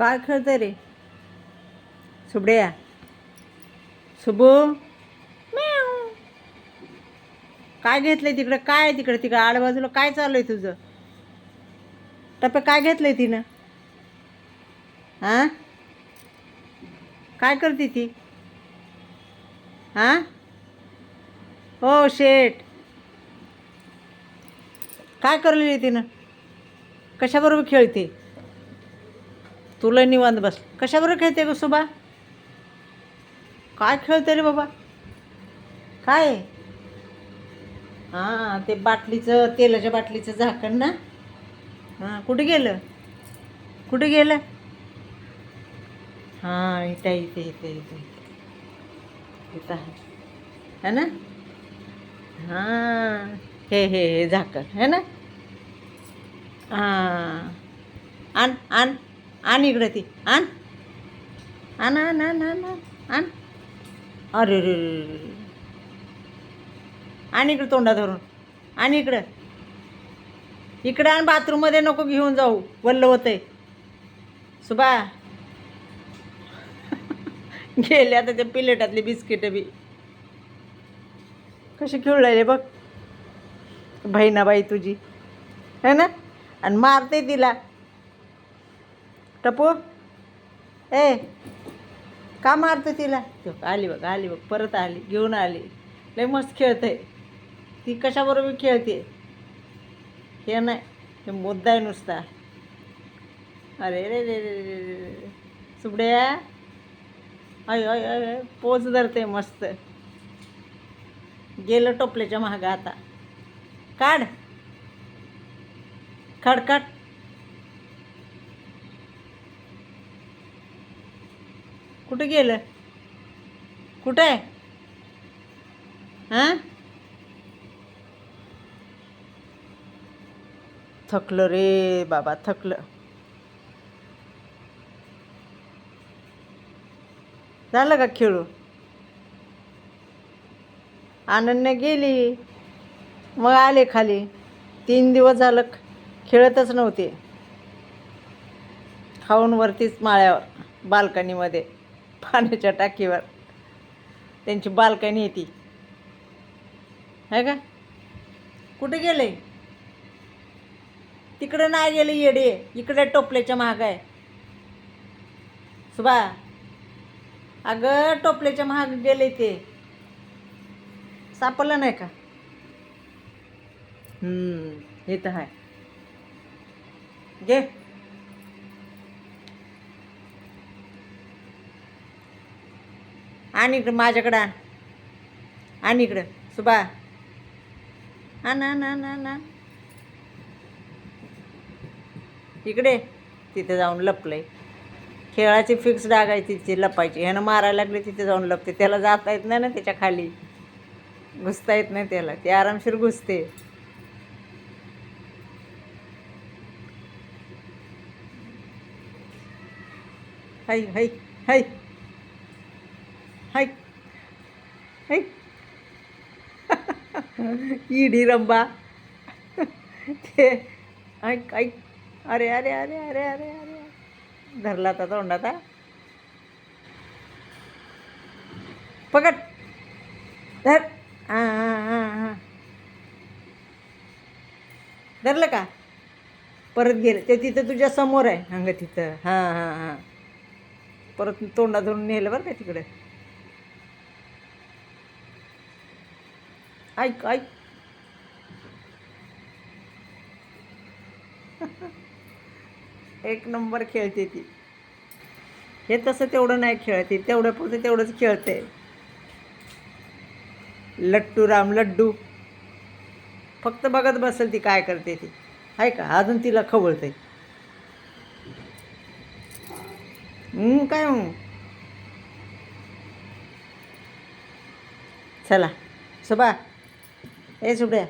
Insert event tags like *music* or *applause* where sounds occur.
काय खेळतंय रे? सुबड्या. सुबू. काय घेतलंय तिकडं? काय आहे तिकडं? तिकडं आडबाजूला काय चालू आहे तुझं? टप्पे काय घेतलंय तिनं? हां? काय करते ती? हां? हो शेट. काय करलेली तिनं? कशाबरोबर खेळते? तुला निवांत बस. कशाबरोबर खेळते ग सुबा काय खेळते रे बाबा? काय? हां ते बाटलीचं तेलाच्या बाटलीचं झाकण ना? हां कुठे गेलं? कुठे गेलं? हां इथं इथे इथे इथे. इथं आहे. है ना? हां हे हे हे झाकण. है ना? हां. आण आण. आण इकडं ती. आण. आण आण आण आण आण. अरे रे आणि आण इकडं तोंडा धरून. आण इकडं. इकडं आण बाथरूममध्ये नको घेऊन जाऊ. वल्ल होते सुबा. *laughs* गेले आता ते प्लेटातली बिस्किटं बी. कशी खेळू बघ. बहिणाबाई तुझी. है ना? आणि मारते तिला. टपू. ए का मारतं तिला? तो आली बघ आली बघ परत आली घेऊन आली. लय मस्त खेळते. ती कशाबरोबर खेळते? हे नाही हे मुद्दा आहे नुसता. अरे रे रे रे रे रे सुबड्या. अय अय अय पोच धरते मस्त. गेलं टोपल्याच्या महागा आता. काढ. खडखड कुठं गेलं? कुठं? आहे हां? थकलं रे बाबा थकलं. झालं का खेळू? आनंदने गेली. मग आले खाली. तीन दिवस झालं खेळतच नव्हते. खाऊन वरतीच माळ्यावर बाल्कनीमध्ये. पाण्याच्या टाकीवर. त्यांची बाल्कनी आहे ती. आहे का? कुठे गेले? तिकडं नाही गेले येडे. इकडे टोपल्याच्या महाग आहे सुबा अगं टोपल्याच्या महाग गेले ते. सापडलं नाही का? हम्म, हे तर आहे घे. आणि इकडं माझ्याकडं आण. आणि इकडं. सुबा. आण आण आण आण इकडे. तिथे जाऊन लपलंय. खेळाची फिक्स डाग आहे तिची लपायची. ह्यानं मारायला लागले तिथे जाऊन लपते. त्याला जाता येत नाही ना त्याच्याखाली. घुसता येत नाही त्याला. ते आरामशीर घुसते. हाय हाय हाय. हाय हाय इडी रंबा ते ऐक ऐक अरे अरे अरे अरे अरे अरे धरला आता तोंडात हा पकड धर हां हां हां धरलं का परत गेलं ते तिथं तुझ्या समोर आहे हंग तिथं हां हां हां परत तोंडा धरून नेलं बरं का तिकडे ऐक ऐक. एक नंबर खेळते ती. हे तसं तेवढं नाही खेळते तेवढं पुरतं तेवढंच खेळते लट्टू राम लड्डू. फक्त बघत बसेल ती काय करते ती. आहे का? अजून तिला खवळते काय चला. सुबा ए सुबड्या